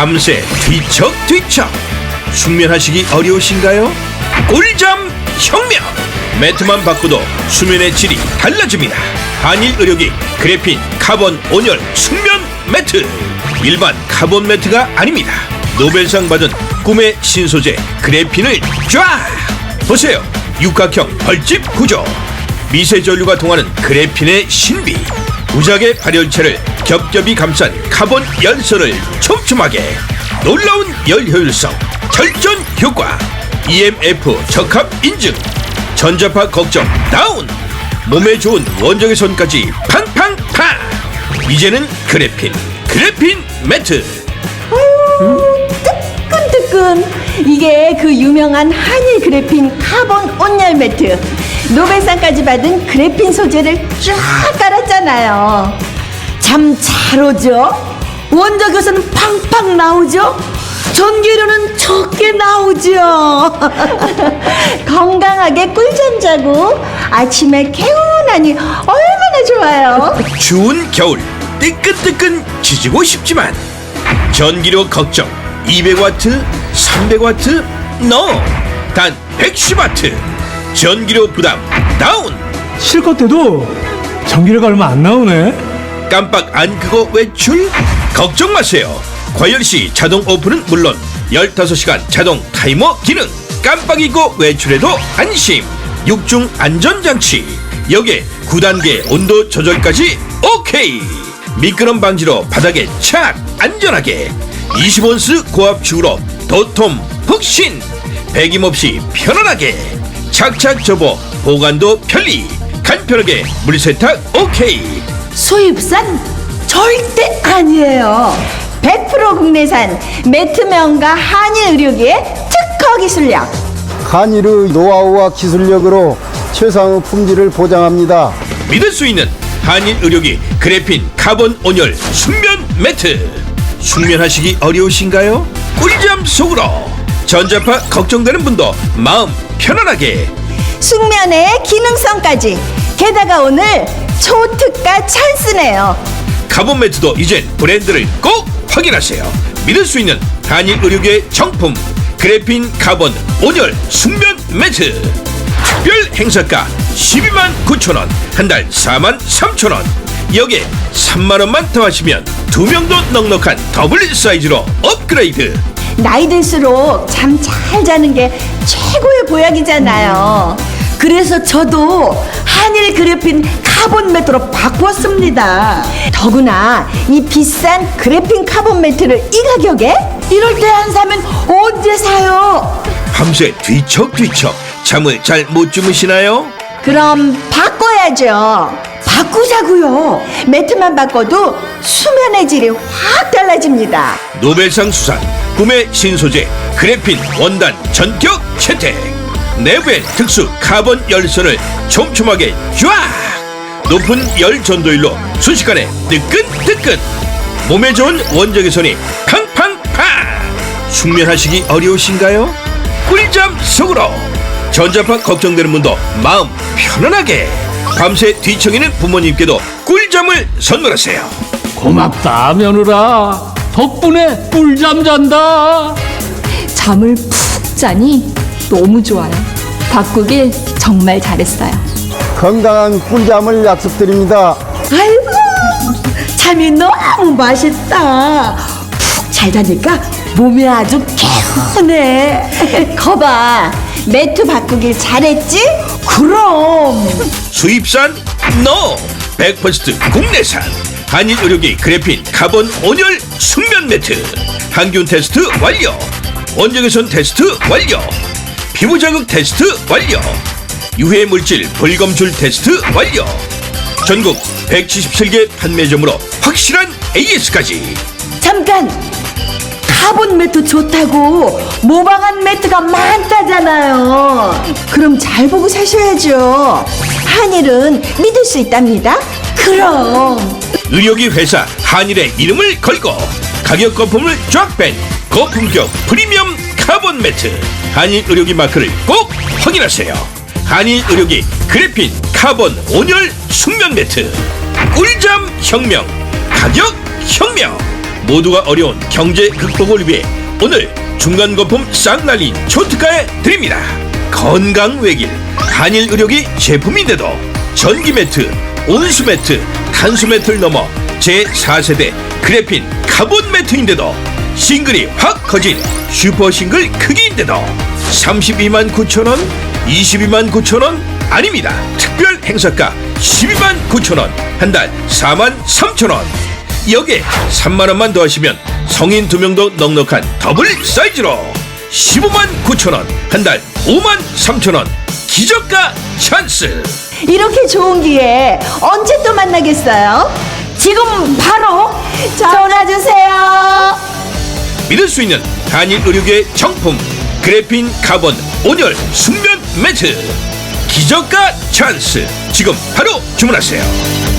밤새 뒤척뒤척. 숙면하시기 어려우신가요? 꿀잠 혁명. 매트만 바꿔도 수면의 질이 달라집니다. 한일 의료기 그래핀 카본 온열 숙면 매트. 일반 카본 매트가 아닙니다. 노벨상 받은 꿈의 신소재 그래핀을 쫙 보세요. 육각형 벌집 구조. 미세 전류가 통하는 그래핀의 신비 무작의 발열체를 겹겹이 감싼 카본 열선을 촘촘하게 놀라운 열 효율성 절전 효과 EMF 적합 인증 전자파 걱정 다운 몸에 좋은 원적의 선까지 팡팡팡 이제는 그래핀 그래핀 매트! 뜨끈뜨끈. 이게 그 유명한 한일 그래핀 카본 온열 매트 노벨상까지 받은 그래핀 소재를 쫙 깔았잖아요. 잠 잘 오죠? 원적에서는 팡팡 나오죠? 전기료는 적게 나오죠? 건강하게 꿀잠 자고 아침에 개운하니 얼마나 좋아요. 추운 겨울 뜨끈뜨끈 지지고 싶지만 전기료 걱정 200와트 300와트 노단 110와트 전기료 부담 다운! 실컷 돼도 전기료가 얼마 안 나오네. 깜빡 안 끄고 외출? 걱정 마세요. 과열시 자동 오픈은 물론 15시간 자동 타이머 기능. 깜빡 잊고 외출해도 안심. 육중 안전장치. 여기에 9단계 온도 조절까지 오케이. 미끄럼 방지로 바닥에 착 안전하게. 20온스 고압축으로 도톰 푹신. 배김 없이 편안하게 착착 접어 보관도 편리 간편하게 물세탁 오케이 수입산 절대 아니에요. 100% 국내산 매트면과 한일 의료기의 특허 기술력. 한일의 노하우와 기술력으로 최상의 품질을 보장합니다. 믿을 수 있는 한일 의료기 그래핀 카본 온열 숙면 매트 숙면하시기 어려우신가요? 꿀잠 속으로 전자파 걱정되는 분도 마음 편안하게. 숙면의 기능성까지. 게다가 오늘 초특가 찬스네요. 카본 매트도 이젠 브랜드를 꼭 확인하세요. 믿을 수 있는 한일 의료기의 정품 그래핀 카본 온열 숙면 매트. 특별 행사가 12만 9천원 한 달 4만 3천원. 여기에 3만원만 더 하시면 두 명도 넉넉한 더블 사이즈로 업그레이드 나이 들수록 잠 잘 자는 게 최고의 보약이잖아요. 그래서 저도 한일 그래핀 카본 매트로 바꿨습니다. 더구나 이 비싼 그래핀 카본 매트를 이 가격에? 이럴 때 안 사면 언제 사요? 밤새 뒤척뒤척 잠을 잘 못 주무시나요? 그럼 바꿔야죠. 바꾸자고요. 매트만 바꿔도 수면의 질이 확 달라집니다. 노벨상 수상 꿈의 신소재 그래핀 원단 전격 채택. 내부엔 특수 카본 열선을 촘촘하게 쫙! 높은 열 전도율로 순식간에 뜨끈뜨끈. 몸에 좋은 원적의 선이 팡팡팡! 숙면하시기 어려우신가요? 꿀잠 속으로 전자파 걱정되는 분도 마음 편안하게 밤새 뒤척이는 부모님께도 꿀잠을 선물하세요. 고맙다 며느라 덕분에 꿀잠 잔다 잠을 푹 자니 너무 좋아요. 바꾸길 정말 잘했어요. 건강한 꿀잠을 약속드립니다. 아이고 잠이 너무 맛있다 푹 잘 자니까 몸이 아주 개운해 거봐 매트 바꾸길 잘했지? 그럼 수입산 노! 100% 국내산 한일 의료기 그래핀 카본 온열 숙면 매트. 항균 테스트 완료. 원적외선 테스트 완료. 피부 자극 테스트 완료. 유해 물질 불검출 테스트 완료. 전국 177개 판매점으로 확실한 AS까지. 잠깐! 카본 매트 좋다고 모방한 매트가 많다잖아요. 그럼 잘 보고 사셔야죠. 한일은 믿을 수 있답니다 그럼. 의료기 회사 한일의 이름을 걸고 가격 거품을 쫙 뺀 고품격 프리미엄 카본 매트. 한일 의료기 마크를 꼭 확인하세요. 한일 의료기 그래핀 카본 온열 숙면 매트. 꿀잠 혁명 가격 혁명. 모두가 어려운 경제 극복을 위해 오늘 중간 거품 싹 날린 초특가에 드립니다. 건강 외길 한일 의료기 제품인데도 전기 매트, 온수 매트, 탄수 매트를 넘어 제 4세대 그래핀 카본 매트인데도 싱글이 확 커진 슈퍼 싱글 크기인데도 32만 9천 원, 22만 9천 원 아닙니다. 특별 행사가 12만 9천 원, 한 달 4만 3천 원. 여기에 3만 원만 더하시면 성인 두 명도 넉넉한 더블 사이즈로 15만 9천 원, 한 달 5만 3천 원. 기저가 찬스. 이렇게 좋은 기회 언제 또 만나겠어요? 지금 바로 전화 주세요. 믿을 수 있는 한일 의료계 정품 그래핀 카본 온열 숙면 매트 기저가 찬스 지금 바로 주문하세요